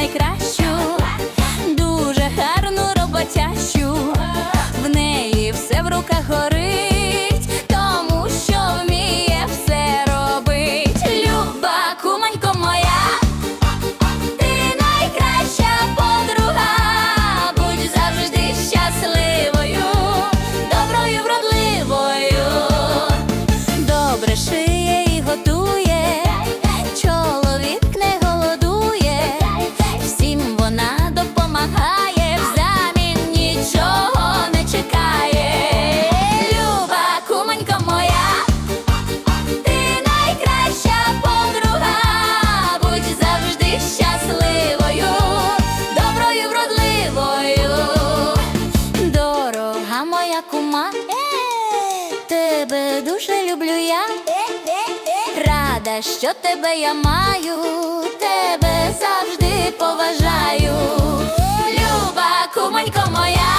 найкращу, дуже гарну роботящу, в неї все в руках гори. Тебе дуже люблю я. Рада, що тебе я маю, тебе завжди поважаю. Люба кумонько моя.